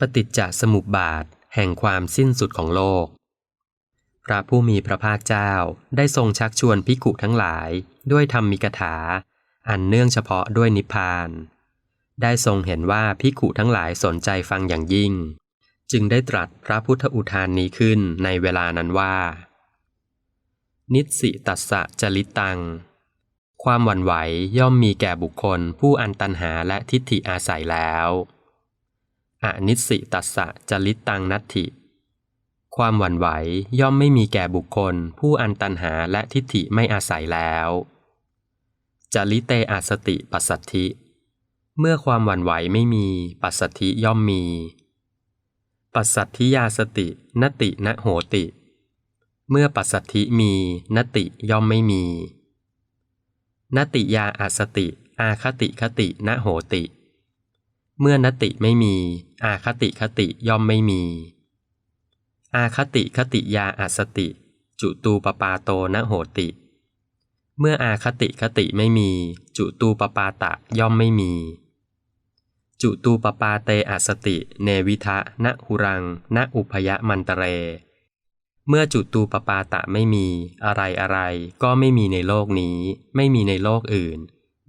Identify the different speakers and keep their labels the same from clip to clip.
Speaker 1: ปฏิจจสมุปบาทแห่งความสิ้นสุดของโลก พระผู้มีพระภาคเจ้าได้ทรงชักชวนภิกุทั้งหลายด้วยธรรมิกถา อันเนื่องเฉพาะด้วยนิพพาน ได้ทรงเห็นว่าภิกุทั้งหลายสนใจฟังอย่างยิ่ง จึงได้ตรัสพระพุทธอุทานนี้ขึ้นในเวลานั้นว่า นิสิตัสสะจริตตัง ความหวั่นไหวย่อมมีแก่บุคคลผู้อันตันหาและทิฏฐิอาศัยแล้ว อนิสิตัสสะจริตตังนัตถิ ความหวั่นไหวย่อมไม่มีแก่บุคคล ผู้อันตันหาและทิฏฐิไม่อาศัยแล้วจริเตอาสติปัสสัทธิ เมื่อความหวั่นไหวไม่มีปัสสัทธิย่อมมี ปัสสัทธิยาสตินติณโหติ เมื่อปัสสัทธิมีนติย่อมไม่มีนติยาอาสติ อาคติคติณโหติ เมื่อนติไม่มี อาคติคติย่อมไม่มี อาคติคติยาอัสติ จุตูปปาโตนะโหติ เมื่ออาคติคติไม่มี จุตูปปาตะย่อมไม่มี จุตูปปาเตอัสติ เนวิทะนะหุรังนะอุพยมันตเร เมื่อจุตูปปาตะไม่มี อะไรอะไรก็ไม่มีในโลกนี้ ไม่มีในโลกอื่น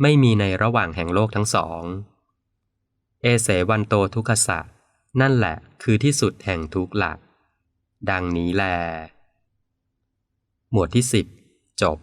Speaker 1: ไม่มีในระหว่างแห่งโลกทั้งสอง เอเสวันโตทุกขสะ นั่นแหละคือที่สุดแห่งทุกหลัก ดังนี้แล หมวดที่สิบจบ